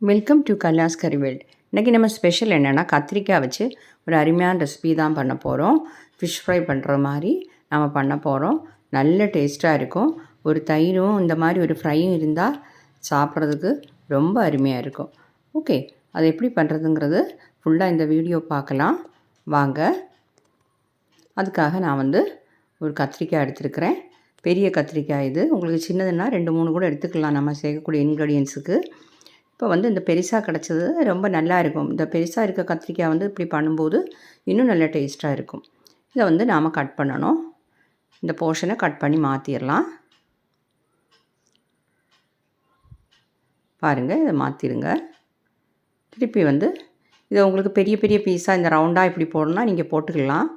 Welcome to கல்யாஸ் கரிவேல்ட் இன்றைக்கி நம்ம special என்னென்னா கத்திரிக்காய் வச்சு ஒரு அருமையான ரெசிபி தான் பண்ண போகிறோம் ஃபிஷ் ஃப்ரை பண்ணுற மாதிரி நம்ம பண்ண போகிறோம் நல்ல டேஸ்ட்டாக இருக்கும். ஒரு தயிரும் இந்த மாதிரி ஒரு ஃப்ரையும் இருந்தால் சாப்பிட்றதுக்கு ரொம்ப அருமையாக இருக்கும். ஓகே அது எப்படி பண்ணுறதுங்கிறது ஃபுல்லாக இந்த வீடியோ பார்க்கலாம். வாங்க. அதுக்காக நான் வந்து ஒரு கத்திரிக்காய் எடுத்துருக்கிறேன். பெரிய கத்திரிக்காய் இது. உங்களுக்கு சின்னதுன்னா ரெண்டு மூணு கூட எடுத்துக்கலாம். நம்ம சேர்க்கக்கூடிய இன்க்ரீடியன்ஸுக்கு இப்போ வந்து இந்த பெருசாக கிடச்சது ரொம்ப நல்லா இருக்கும். இந்த பெருசாக இருக்க கத்திரிக்காய் வந்து இப்படி பண்ணும்போது இன்னும் நல்ல டேஸ்ட்டாக இருக்கும். இதை வந்து நாம் கட் பண்ணணும். இந்த போர்ஷனை கட் பண்ணி மாற்றிடலாம் பாருங்கள் இதை மாற்றிடுங்க திருப்பி வந்து இதை உங்களுக்கு பெரிய பெரிய பீஸாக இந்த ரவுண்டாக இப்படி போடணும்னா நீங்கள் போட்டுக்கலாம்.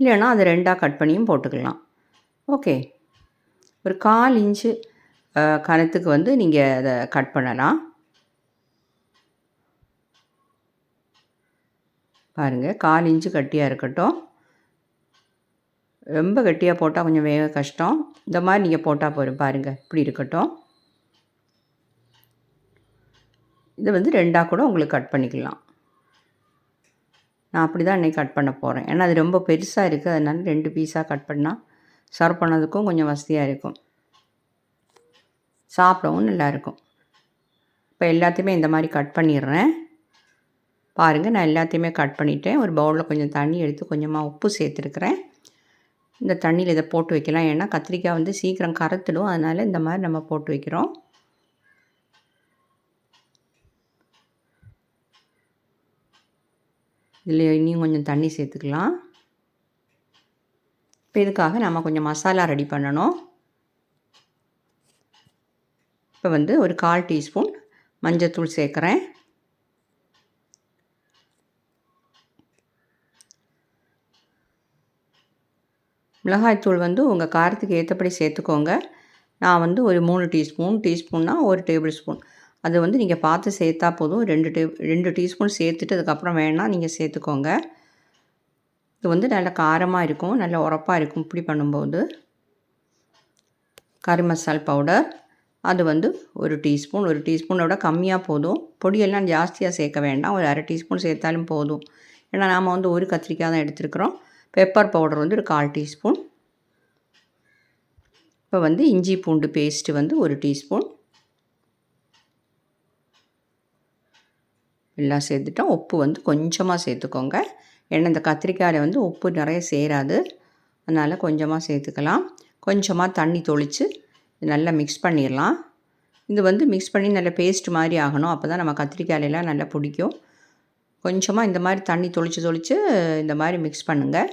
இல்லைன்னா அதை ரெண்டாக கட் பண்ணியும் போட்டுக்கலாம். ஓகே. ஒரு கால் இன்ச்சு கணத்துக்கு வந்து நீங்கள் அதை கட் பண்ணலாம். பாருங்கள் கால் இன்ச்சு கட்டியாக இருக்கட்டும். ரொம்ப கட்டியாக போட்டால் கொஞ்சம் வேக கஷ்டம். இந்த மாதிரி நீங்கள் போட்டால் போதும் பாருங்கள் இப்படி இருக்கட்டும். இதை வந்து ரெண்டாக கூட உங்களுக்கு கட் பண்ணிக்கலாம். நான் அப்படி தான் இன்றைக்கி கட் பண்ண போகிறேன் ஏன்னா அது ரொம்ப பெருசாக இருக்குது அதனால் ரெண்டு பீஸாக கட் பண்ணால் சர்வ் பண்ணதுக்கும் கொஞ்சம் வசதியாக இருக்கும். சாப்பிடவும் நல்லாயிருக்கும் இப்போ எல்லாத்தையுமே இந்த மாதிரி கட் பண்ணிடுறேன். பாருங்கள் நான் எல்லாத்தையுமே கட் பண்ணிவிட்டேன் ஒரு பவுலில் கொஞ்சம் தண்ணி எடுத்து கொஞ்சமாக உப்பு சேர்த்துருக்குறேன். இந்த தண்ணியில் இதை போட்டு வைக்கலாம். ஏன்னா கத்திரிக்காய் வந்து சீக்கிரம் கரத்துடும். அதனால் இந்த மாதிரி நம்ம போட்டு வைக்கிறோம். இதில் இன்னும் கொஞ்சம் தண்ணி சேர்த்துக்கலாம். இப்போ இதுக்காக நம்ம கொஞ்சம் மசாலா ரெடி பண்ணணும். இப்போ வந்து ஒரு கால் டீஸ்பூன் மஞ்சத்தூள் சேர்க்குறேன். மிளகாய்த்தூள் வந்து உங்கள் காரத்துக்கு ஏற்றபடி சேர்த்துக்கோங்க. நான் வந்து ஒரு மூணு டீஸ்பூன் டீஸ்பூன்னா ஒரு டேபிள் ஸ்பூன். அது வந்து நீங்கள் பார்த்து சேர்த்தா போதும். ரெண்டு டே ரெண்டு டீஸ்பூன் சேர்த்துட்டு அதுக்கப்புறம் வேணால் நீங்கள் சேர்த்துக்கோங்க. இது வந்து நல்ல காரமாக இருக்கும் நல்ல உரப்பாக இருக்கும் இப்படி பண்ணும்போது. கறி மசால் பவுடர். அது வந்து ஒரு டீஸ்பூன் ஒரு டீஸ்பூனோட கம்மியாக போதும். பொடியெல்லாம் ஜாஸ்தியாக சேர்க்க வேண்டாம். ஒரு அரை டீஸ்பூன் சேர்த்தாலும் போதும். ஏன்னா நாம் வந்து ஒரு கத்திரிக்காய் தான் எடுத்துருக்குறோம். பெப்பர் பவுடர் வந்து ஒரு கால் டீஸ்பூன். இப்போ வந்து இஞ்சி பூண்டு பேஸ்ட்டு வந்து ஒரு டீஸ்பூன். எல்லாம் சேர்த்துட்டோம் உப்பு வந்து கொஞ்சமாக சேர்த்துக்கோங்க. ஏன்னா இந்த கத்திரிக்காயில் வந்து உப்பு நிறைய சேராது. அதனால் கொஞ்சமாக சேர்த்துக்கலாம். கொஞ்சமாக தண்ணி தொளித்து நல்லா மிக்ஸ் பண்ணிடலாம். இது வந்து மிக்ஸ் பண்ணி நல்ல பேஸ்ட் மாதிரி ஆகணும். அப்போ தான் நம்ம கத்திரிக்காயிலெல்லாம் நல்லா பிடிக்கும். கொஞ்சமாக இந்த மாதிரி தண்ணி தொளித்து தொளித்து இந்த மாதிரி மிக்ஸ் பண்ணுங்கள்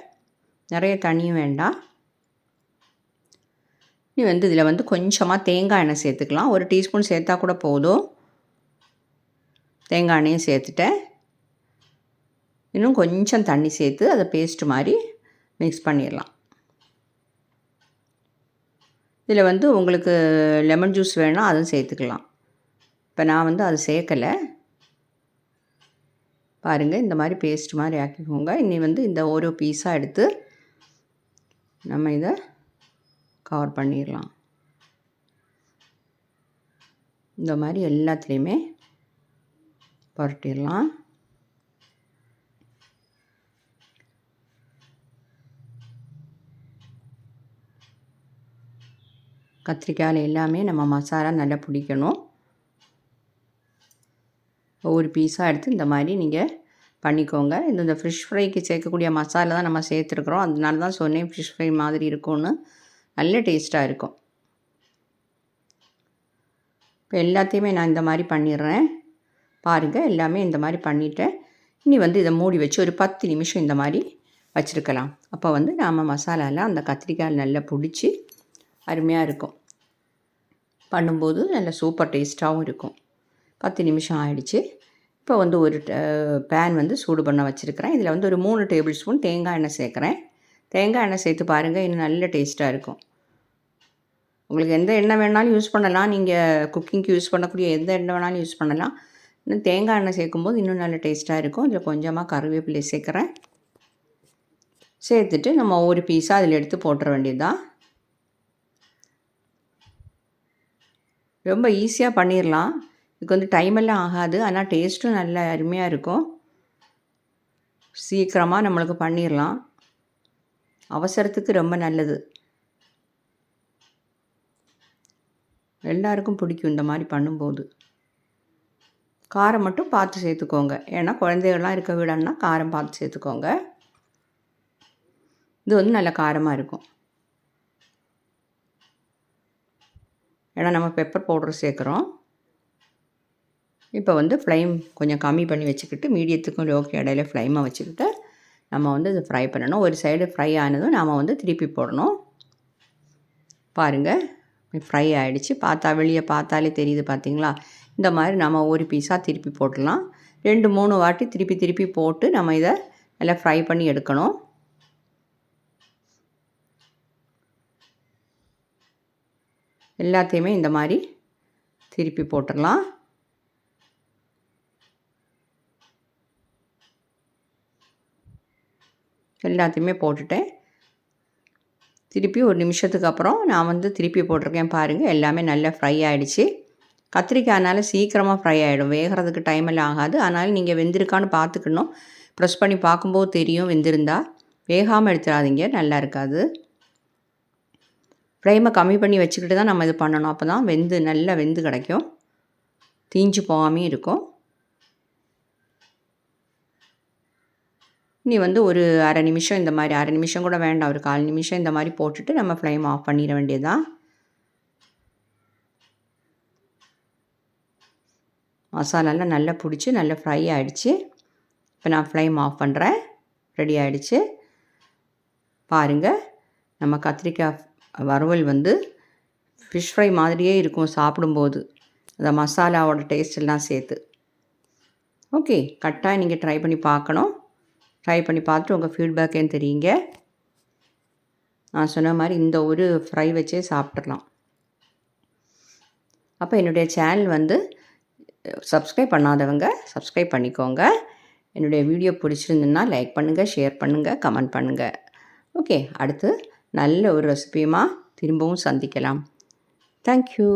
நிறைய தண்ணியும் வேண்டாம். நீ வந்து இதில் வந்து கொஞ்சமாக தேங்காய் எண்ணெய் சேர்த்துக்கலாம். ஒரு டீஸ்பூன் சேர்த்தா கூட போதும். தேங்காய் எண்ணெயும் சேர்த்துட்டேன். இன்னும் கொஞ்சம் தண்ணி சேர்த்து அதை பேஸ்ட்டு மாதிரி மிக்ஸ் பண்ணிடலாம். இதில் வந்து உங்களுக்கு லெமன் ஜூஸ் வேணால் அதுவும் சேர்த்துக்கலாம். இப்போ நான் வந்து அது சேர்க்கலை. பாருங்கள் இந்த மாதிரி பேஸ்ட் மாதிரி ஆக்கிக்கோங்க. இனி வந்து இந்த ஒரு பீஸாக எடுத்து நம்ம இதை கவர் பண்ணிடலாம். இந்த மாதிரி எல்லாத்துலேயுமே புரட்டிடலாம். கத்திரிக்காயில் எல்லாமே நம்ம மசாலா நல்லா பிடிக்கணும். ஒவ்வொரு பீஸாக எடுத்து இந்த மாதிரி நீங்கள் பண்ணிக்கோங்க. இந்த இந்த ஃபிஷ் ஃப்ரைக்கு சேர்க்கக்கூடிய மசாலா தான் நம்ம சேர்த்துருக்குறோம். அதனால தான் சொன்னேன் ஃபிஷ் ஃப்ரை மாதிரி இருக்கும்னு. நல்ல டேஸ்ட்டாக இருக்கும். இப்போ எல்லாத்தையுமே நான் இந்த மாதிரி பண்ணிடுறேன். பாருங்கள் எல்லாமே இந்த மாதிரி பண்ணிவிட்டேன் இனி வந்து இதை மூடி வச்சு ஒரு பத்து நிமிஷம் இந்த மாதிரி வச்சுருக்கலாம். அப்போ வந்து நாம் மசாலாலாம் அந்த கத்திரிக்காய் நல்லா பிடிச்சி அருமையாக இருக்கும். பண்ணும்போது நல்ல சூப்பர் டேஸ்ட்டாகவும் இருக்கும். பத்து நிமிஷம் ஆயிடுச்சு. இப்போ வந்து ஒரு பேன் வந்து சூடு பண்ண வச்சுருக்கிறேன். இதில் வந்து ஒரு மூணு டேபிள் ஸ்பூன் தேங்காய் எண்ணெய் சேர்க்குறேன். தேங்காய் எண்ணெய் சேர்த்து பாருங்கள் இன்னும் நல்ல டேஸ்ட்டாக இருக்கும். உங்களுக்கு எந்த எண்ணெய் வேணாலும் யூஸ் பண்ணலாம். நீங்கள் குக்கிங்க்கு யூஸ் பண்ணக்கூடிய எந்த எண்ணெய் வேணாலும் யூஸ் பண்ணலாம். இன்னும் தேங்காய் எண்ணெய் சேர்க்கும்போது இன்னும் நல்ல டேஸ்ட்டாக இருக்கும். இதில் கொஞ்சமாக கருவேப்பிலை சேர்க்குறேன். சேர்த்துட்டு நம்ம ஒரு பீஸாக அதில் எடுத்து போட்டுற வேண்டியதுதான். ரொம்ப ஈஸியாக பண்ணிடலாம் இதுக்கு வந்து டைம் எல்லாம் ஆகாது. ஆனால் டேஸ்ட்டும் நல்ல அருமையாக இருக்கும். சீக்கிரமாக நம்மளுக்கு பண்ணிடலாம் அவசரத்துக்கு ரொம்ப நல்லது. எல்லாருக்கும் பிடிக்கும் இந்த மாதிரி பண்ணும்போது. காரம் மட்டும் பார்த்து சேர்த்துக்கோங்க. ஏன்னா குழந்தைகள்லாம் இருக்க விடன்னா காரம் பார்த்து சேர்த்துக்கோங்க. இது வந்து நல்ல காரமாக இருக்கும். ஏன்னா நம்ம பெப்பர் பவுடர் சேர்க்குறோம். இப்போ வந்து ஃப்ளைம் கொஞ்சம் கம்மி பண்ணி வச்சுக்கிட்டு மீடியத்துக்கும் லோக்கு இடையில ஃப்ளைமை வச்சுக்கிட்டு நம்ம வந்து இது ஃப்ரை பண்ணணும். ஒரு சைடு ஃப்ரை ஆனதும் நாம் வந்து திருப்பி போடணும். பாருங்கள் ஃப்ரை ஆகிடுச்சு பார்த்தா வெளியே பார்த்தாலே தெரியுது பார்த்தீங்களா? இந்த மாதிரி நம்ம ஒரு பீஸாக திருப்பி போட்டுடலாம். ரெண்டு மூணு வாட்டி திருப்பி திருப்பி போட்டு நம்ம இதை நல்லா ஃப்ரை பண்ணி எடுக்கணும். எல்லாத்தையுமே இந்த மாதிரி திருப்பி போட்டுடலாம். எல்லாத்தையுமே போட்டுட்டேன். திருப்பி ஒரு நிமிஷத்துக்கு அப்புறம் நான் வந்து திருப்பி போட்டிருக்கேன் பாருங்கள் எல்லாமே நல்லா ஃப்ரை ஆகிடுச்சு கத்திரிக்காய்னால சீக்கிரமாக ஃப்ரை ஆகிடும் வேகிறதுக்கு டைம் எல்லாம் ஆகாது. அதனால் நீங்கள் வெந்திருக்கான்னு பார்த்துக்கணும். ப்ரெஸ் பண்ணி பார்க்கும்போது தெரியும் வெந்திருந்தா. வேகாமல் எடுத்துடாதீங்க நல்லா இருக்காது. ஃப்ளேமை கம்மி பண்ணி வச்சுக்கிட்டு தான் நம்ம இது பண்ணணும். அப்போ தான் வெந்து நல்லா வெந்து கிடைக்கும். தீஞ்சு போகாமையும் இருக்கும். நீ வந்து ஒரு அரை நிமிஷம் இந்த மாதிரி அரை நிமிஷம் கூட வேண்டாம் ஒரு கால் நிமிஷம் இந்த மாதிரி போட்டுட்டு நம்ம ஃப்ளேம் ஆஃப் பண்ணிட வேண்டியதுதான் மசாலாலாம் நல்லா பிடிச்சி நல்லா ஃப்ரை ஆகிடுச்சு இப்போ நான் ஃப்ளேம் ஆஃப் பண்ணுறேன் ரெடி ஆகிடுச்சு பாருங்கள் நம்ம கத்திரிக்காய் வறுவல் வந்து ஃபிஷ் ஃப்ரை மாதிரியே இருக்கும் சாப்பிடும்போது. அந்த மசாலாவோட டேஸ்ட் எல்லாம் சேர்த்து. ஓகே கட்டாயம் நீங்கள் ட்ரை பண்ணி பார்க்கணும். ட்ரை பண்ணி பார்த்துட்டு உங்கள் ஃபீட்பேக்கேன்னு தெரியுங்க. நான் சொன்ன மாதிரி இந்த ஒரு ஃப்ரை வச்சே சாப்பிட்றலாம் அப்போ என்னுடைய சேனல் வந்து சப்ஸ்கிரைப் பண்ணாதவங்க சப்ஸ்கிரைப் பண்ணிக்கோங்க. என்னுடைய வீடியோ பிடிச்சிருந்துன்னா லைக் பண்ணுங்கள் ஷேர் பண்ணுங்கள் கமெண்ட் பண்ணுங்கள் ஓகே அடுத்து நல்ல ஒரு ரெசிபியுமா திரும்பவும் சந்திக்கலாம். தேங்க்யூ